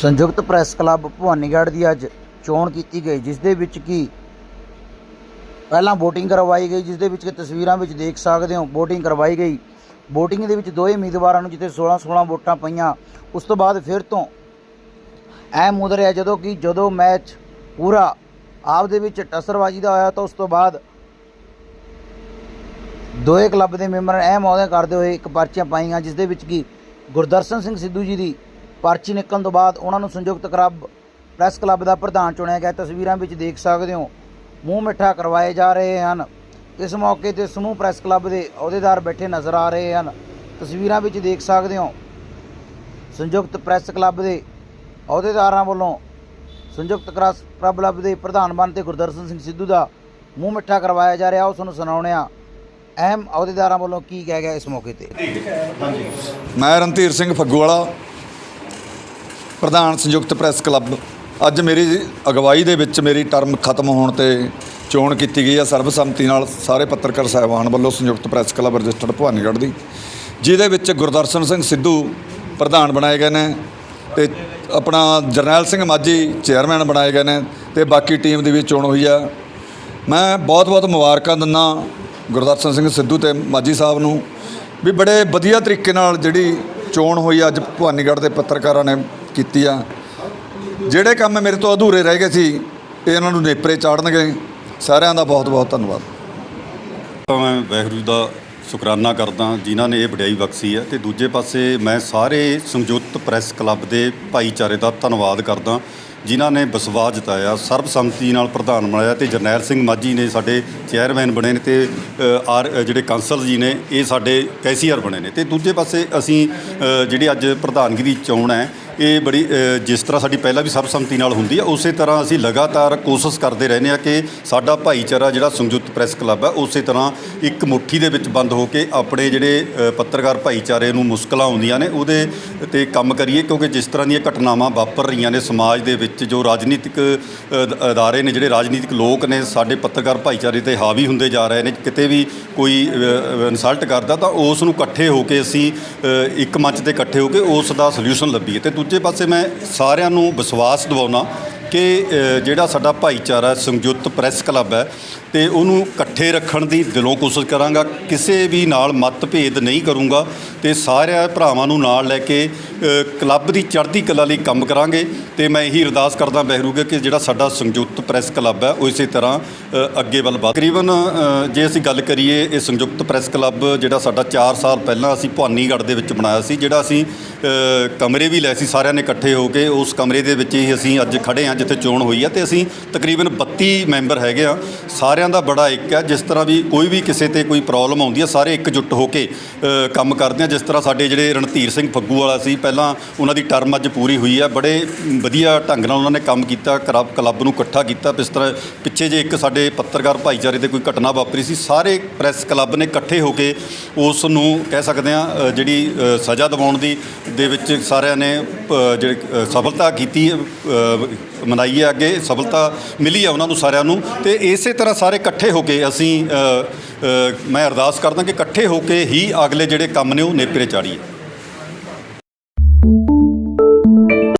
ਸੰਯੁਕਤ press club Bhawanigarh ਦੀ ਅੱਜ ਚੋਣ ਕੀਤੀ ਗਈ, ਜਿਸ ਦੇ ਵਿੱਚ ਕੀ ਪਹਿਲਾਂ VOTING ਕਰਵਾਈ ਗਈ, ਜਿਸ ਦੇ ਵਿੱਚ ਕਿ ਤਸਵੀਰਾਂ ਵਿੱਚ ਦੇਖ ਸਕਦੇ ਹੋ, VOTING ਕਰਵਾਈ ਗਈ। VOTING ਦੇ ਵਿੱਚ ਦੋਏ ਉਮੀਦਵਾਰਾਂ ਨੂੰ ਜਿੱਥੇ 16 16 ਵੋਟਾਂ ਪਈਆਂ, ਉਸ ਤੋਂ ਬਾਅਦ ਫਿਰ ਤੋਂ ਅਹਿਮ ਉਤਰਿਆ ਜਦੋਂ ਕਿ ਜਦੋਂ ਮੈਚ ਪੂਰਾ ਆਪ ਦੇ ਵਿੱਚ ਟਸਰਬਾਜੀ ਦਾ ਹੋਇਆ, ਤਾਂ ਉਸ ਤੋਂ ਬਾਅਦ ਦੋਏ ਕਲੱਬ ਦੇ ਮੈਂਬਰਾਂ ਨੇ ਅਹਿਮ ਅਹੁਦੇ ਕਰਦੇ ਹੋਏ ਇੱਕ ਪਰਚੀਆਂ ਪਾਈਆਂ, ਜਿਸ ਦੇ ਵਿੱਚ ਕੀ ਗੁਰਦਰਸ਼ਨ ਸਿੰਘ ਸਿੱਧੂ ਜੀ ਦੀ ਪਰਚੀ ਨਿਕਲਣ ਤੋਂ ਬਾਅਦ ਉਹਨਾਂ ਨੂੰ ਸੰਯੁਕਤ ਕਲੱਬ, ਪ੍ਰੈਸ ਕਲੱਬ ਦਾ ਪ੍ਰਧਾਨ ਚੁਣਿਆ ਗਿਆ। ਤਸਵੀਰਾਂ ਵਿੱਚ ਦੇਖ ਸਕਦੇ ਹੋ, ਮੂੰਹ ਮਿੱਠਾ ਕਰਵਾਏ ਜਾ ਰਹੇ ਹਨ। ਇਸ ਮੌਕੇ ਤੇ ਸਮੂਹ ਪ੍ਰੈਸ ਕਲੱਬ ਦੇ ਅਹੁਦੇਦਾਰ ਬੈਠੇ ਨਜ਼ਰ ਆ ਰਹੇ ਹਨ। ਤਸਵੀਰਾਂ ਵਿੱਚ ਦੇਖ ਸਕਦੇ ਹੋ, ਸੰਯੁਕਤ ਪ੍ਰੈਸ ਕਲੱਬ ਦੇ ਅਹੁਦੇਦਾਰਾਂ ਵੱਲੋਂ ਸੰਯੁਕਤ ਪ੍ਰੈਸ ਕਲੱਬ ਦੇ ਪ੍ਰਧਾਨ ਬਣ ਤੇ ਗੁਰਦਰਸ਼ਨ ਸਿੰਘ ਸਿੱਧੂ ਦਾ ਮੂੰਹ ਮਿੱਠਾ ਕਰਵਾਇਆ ਜਾ ਰਿਹਾ। ਉਸ ਨੂੰ ਸੁਣਾਉਣੇ ਆ ਅਹਿਮ ਅਹੁਦੇਦਾਰਾਂ ਵੱਲੋਂ ਕੀ ਕਿਹਾ ਗਿਆ ਇਸ ਮੌਕੇ ਤੇ? ਮੈਂ ਰਣਧੀਰ ਸਿੰਘ ਫੱਗੂਵਾਲਾ ਪ੍ਰਧਾਨ ਸੰਯੁਕਤ ਪ੍ਰੈਸ ਕਲੱਬ, ਅੱਜ ਮੇਰੀ ਅਗਵਾਈ ਦੇ ਵਿੱਚ ਮੇਰੀ ਟਰਮ ਖਤਮ ਹੋਣ ਤੇ ਚੋਣ ਕੀਤੀ ਗਈ ਹੈ। ਸਰਬਸੰਮਤੀ ਨਾਲ ਸਾਰੇ ਪੱਤਰਕਾਰ ਸਾਹਿਬਾਨ ਵੱਲੋਂ ਸੰਯੁਕਤ ਪ੍ਰੈਸ ਕਲੱਬ ਰਜਿਸਟਰਡ ਭਵਾਨੀਗੜ੍ਹ ਦੀ, ਜਿਹਦੇ ਵਿੱਚ ਗੁਰਦਰਸ਼ਨ ਸਿੰਘ ਸਿੱਧੂ ਪ੍ਰਧਾਨ ਬਣਾਏ ਗਏ ਨੇ ਤੇ ਆਪਣਾ ਜਰਨੈਲ ਸਿੰਘ ਮਾਝੀ ਚੇਅਰਮੈਨ ਬਣਾਏ ਗਏ ਨੇ ਤੇ ਬਾਕੀ ਟੀਮ ਦੀ ਵੀ ਚੋਣ ਹੋਈ ਆ ਮੈਂ ਬਹੁਤ-ਬਹੁਤ ਮੁਬਾਰਕਾਂ ਦਿੰਦਾ ਗੁਰਦਰਸ਼ਨ ਸਿੰਘ ਸਿੱਧੂ ਤੇ ਮਾਝੀ ਸਾਹਿਬ ਨੂੰ ਵੀ ਬੜੇ ਵਧੀਆ ਤਰੀਕੇ ਨਾਲ ਜਿਹੜੀ ਚੋਣ ਹੋਈ ਅੱਜ ਭਵਾਨੀਗੜ੍ਹ ਦੇ ਪੱਤਰਕਾਰਾਂ ਨੇ ਕੀਤੀ ਆ। ਜਿਹੜੇ ਕੰਮ ਮੇਰੇ ਤੋਂ ਅਧੂਰੇ ਰਹਿ ਗਏ ਸੀ, ਇਹ ਇਹਨਾਂ ਨੂੰ ਨੇਪਰੇ ਚਾੜਨਗੇ। ਸਾਰਿਆਂ ਦਾ ਬਹੁਤ-ਬਹੁਤ ਧੰਨਵਾਦ। ਤਾਂ ਮੈਂ ਵਾਹਿਗੁਰੂ ਦਾ ਸ਼ੁਕਰਾਨਾ ਕਰਦਾ ਜਿਨ੍ਹਾਂ ਨੇ ਇਹ ਵਡਿਆਈ ਬਖਸ਼ੀ ਹੈ। ਤੇ ਦੂਜੇ ਪਾਸੇ ਮੈਂ ਸਾਰੇ ਸੰਯੁਕਤ ਪ੍ਰੈਸ ਕਲੱਬ ਦੇ ਭਾਈਚਾਰੇ ਦਾ ਧੰਨਵਾਦ ਕਰਦਾ ਜਿਨ੍ਹਾਂ ਨੇ ਵਿਸ਼ਵਾਸ ਜਤਾਇਆ ਸਰਬਸੰਮਤੀ ਨਾਲ ਪ੍ਰਧਾਨ ਬਣਾਇਆ ਤੇ ਜਰਨੈਲ ਸਿੰਘ ਮਾਝੀ ਨੇ ਸਾਡੇ ਚੇਅਰਮੈਨ ਬਣੇ ਨੇ ਤੇ ਆਰ ਜਿਹੜੇ ਕਾਂਸਲ ਜੀ ਨੇ, ਇਹ ਸਾਡੇ ਕੈਸੀਅਰ ਬਣੇ ਨੇ। ਤੇ ਦੂਜੇ ਪਾਸੇ ਅਸੀਂ ਜਿਹੜੀ ਅੱਜ ਪ੍ਰਧਾਨਗੀ ਦੀ ਚੋਣ ਹੈ, ਇਹ ਬੜੀ ਜਿਸ ਤਰ੍ਹਾਂ ਸਾਡੀ ਪਹਿਲਾਂ ਵੀ ਸਰਬਸੰਮਤੀ ਨਾਲ ਹੁੰਦੀ ਹੈ, ਉਸੇ ਤਰ੍ਹਾਂ ਅਸੀਂ ਲਗਾਤਾਰ ਕੋਸ਼ਿਸ਼ ਕਰਦੇ ਰਹਿੰਦੇ ਆ ਕਿ ਸਾਡਾ ਭਾਈਚਾਰਾ ਜਿਹੜਾ ਸੰਯੁਕਤ ਪ੍ਰੈਸ ਕਲੱਬ ਹੈ, ਉਸੇ ਤਰ੍ਹਾਂ ਇੱਕ ਮੁੱਠੀ ਦੇ ਵਿੱਚ ਬੰਦ ਹੋ ਕੇ ਆਪਣੇ ਜਿਹੜੇ ਪੱਤਰਕਾਰ ਭਾਈਚਾਰੇ ਨੂੰ ਮੁਸ਼ਕਲਾਂ ਆਉਂਦੀਆਂ ਨੇ, ਉਹਦੇ ਤੇ ਕੰਮ ਕਰੀਏ, ਕਿਉਂਕਿ ਜਿਸ ਤਰ੍ਹਾਂ ਦੀਆਂ ਘਟਨਾਵਾਂ ਵਾਪਰ ਰਹੀਆਂ ਨੇ ਸਮਾਜ ਦੇ ਵਿੱਚ ਜੋ ਰਾਜਨੀਤਿਕ ਅਦਾਰੇ ਨੇ ਜਿਹੜੇ ਰਾਜਨੀਤਿਕ ਲੋਕ ਨੇ, ਸਾਡੇ ਪੱਤਰਕਾਰ ਭਾਈਚਾਰੇ ਤੇ ਹਾਵੀ ਹੁੰਦੇ ਜਾ ਰਹੇ ਨੇ, ਕਿਤੇ ਵੀ ਕੋਈ ਇਨਸਲਟ ਕਰਦਾ ਤਾਂ ਉਸ ਨੂੰ ਇਕੱਠੇ ਹੋ ਕੇ ਅਸੀਂ ਇੱਕ ਮੰਚ ਤੇ ਇਕੱਠੇ ਹੋ ਕੇ ਉਸ ਦਾ ਸੋਲੂਸ਼ਨ ਲੱਭੀਏ। ਤੇ ਦੂਜੇ ਪਾਸੇ ਮੈਂ ਸਾਰਿਆਂ ਨੂੰ ਵਿਸ਼ਵਾਸ ਦਿਵਾਉਣਾ ਕਿ ਜਿਹੜਾ ਸਾਡਾ ਭਾਈਚਾਰਾ ਸੰਯੁਕਤ ਪ੍ਰੈਸ ਕਲੱਬ ਹੈ ਤੇ ਉਹਨੂੰ ਇਕੱਠੇ ਰੱਖਣ ਦੀ ਦਿਲੋਂ ਕੋਸ਼ਿਸ਼ ਕਰਾਂਗਾ, ਕਿਸੇ ਵੀ ਨਾਲ ਮਤਭੇਦ ਨਹੀਂ ਕਰੂੰਗਾ ਤੇ ਸਾਰਿਆਂ ਭਰਾਵਾਂ ਨੂੰ ਨਾਲ ਲੈ ਕੇ ਕਲੱਬ ਦੀ ਚੜ੍ਹਦੀ ਕਲਾ ਲਈ ਕੰਮ ਕਰਾਂਗੇ ਤੇ ਮੈਂ ਇਹੀ ਅਰਦਾਸ ਕਰਦਾ ਬਹਿਰੂਗਾ ਕਿ ਜਿਹੜਾ ਸਾਡਾ ਸੰਯੁਕਤ ਪ੍ਰੈਸ ਕਲੱਬ ਹੈ, ਉਹ ਇਸੇ ਤਰ੍ਹਾਂ ਅੱਗੇ ਵੱਲ ਵਧ। ਤਕਰੀਬਨ ਜੇ ਅਸੀਂ ਗੱਲ ਕਰੀਏ ਇਹ ਸੰਯੁਕਤ ਪ੍ਰੈਸ ਕਲੱਬ ਜਿਹੜਾ ਸਾਡਾ 4 ਸਾਲ ਪਹਿਲਾਂ ਅਸੀਂ ਭਵਾਨੀਗੜ੍ਹ ਦੇ ਵਿੱਚ ਬਣਾਇਆ ਸੀ, ਜਿਹੜਾ ਅਸੀਂ ਕਮਰੇ ਵੀ ਲਏ ਸੀ, ਸਾਰਿਆਂ ਨੇ ਇਕੱਠੇ ਹੋ ਕੇ ਉਸ ਕਮਰੇ ਦੇ ਵਿੱਚ ਹੀ ਅਸੀਂ ਅੱਜ ਖੜੇ ਹਾਂ, ਜਿੱਥੇ ਚੋਣ ਹੋਈ ਹੈ ਤੇ ਅਸੀਂ ਤਕਰੀਬਨ 32 ਮੈਂਬਰ ਹੈਗੇ ਆ ਸਾਰਿਆਂ ਦਾ ਬੜਾ ਇੱਕ ਹੈ ਜਿਸ ਤਰ੍ਹਾਂ ਵੀ ਕੋਈ ਵੀ ਕਿਸੇ ਤੇ ਕੋਈ ਪ੍ਰੋਬਲਮ ਆਉਂਦੀ ਹੈ ਸਾਰੇ ਇਕਜੁੱਟ ਹੋ ਕੇ ਅ, ਕੰਮ ਕਰਦੇ ਆ। ਜਿਸ ਤਰ੍ਹਾਂ ਸਾਡੇ ਜਿਹੜੇ ਰਣਧੀਰ ਸਿੰਘ ਫੱਗੂ ਵਾਲਾ ਸੀ ਪਹਿਲਾਂ ਉਹਨਾਂ ਦੀ ਟਰਮ ਅੱਜ ਪੂਰੀ ਹੋਈ ਹੈ। ਬੜੇ ਵਧੀਆ ਢੰਗ ਨਾਲ ਉਹਨਾਂ ਨੇ ਕੰਮ ਕੀਤਾ ਕਲੱਬ ਕਲੱਬ ਨੂੰ ਇਕੱਠਾ ਕੀਤਾ। ਇਸ ਤਰ੍ਹਾਂ ਪਿੱਛੇ ਜੇ ਇੱਕ ਸਾਡੇ ਪੱਤਰਕਾਰ ਭਾਈਚਾਰੇ ਤੇ ਕੋਈ ਘਟਨਾ ਵਾਪਰੀ ਸੀ ਸਾਰੇ ਪ੍ਰੈਸ ਕਲੱਬ ਨੇ ਇਕੱਠੇ ਹੋ ਕੇ ਉਸ ਨੂੰ ਕਹਿ ਸਕਦੇ ਆ ਜਿਹੜੀ ਅ, ਸਜ਼ਾ ਦਿਵਾਉਣ ਦੀ ਦੇ ਵਿੱਚ ਸਾਰਿਆਂ ਨੇ ਅ, ਜਿਹੜੀ ਅ, ਸਫਲਤਾ ਕੀਤੀ ਅ, ਮਨਾਈ ਹੈ ਅੱਗੇ। ਸਫਲਤਾ ਮਿਲੀ ਹੈ ਉਹਨਾਂ ਨੂੰ ਸਾਰਿਆਂ ਨੂੰ। ਤੇ ਇਸੇ ਤਰ੍ਹਾਂ ਸਾਰੇ ਇਕੱਠੇ ਹੋ ਕੇ ਅਸੀਂ ਅਸੀਂ ਮੈਂ ਅਰਦਾਸ ਕਰਦਾ ਕਿ ਇਕੱਠੇ ਹੋ ਕੇ ਹੀ ਅਗਲੇ ਜਿਹੜੇ ਕੰਮ ਨੇ ਉਹ ਨੇਪਰੇ ਚਾੜੀਏ।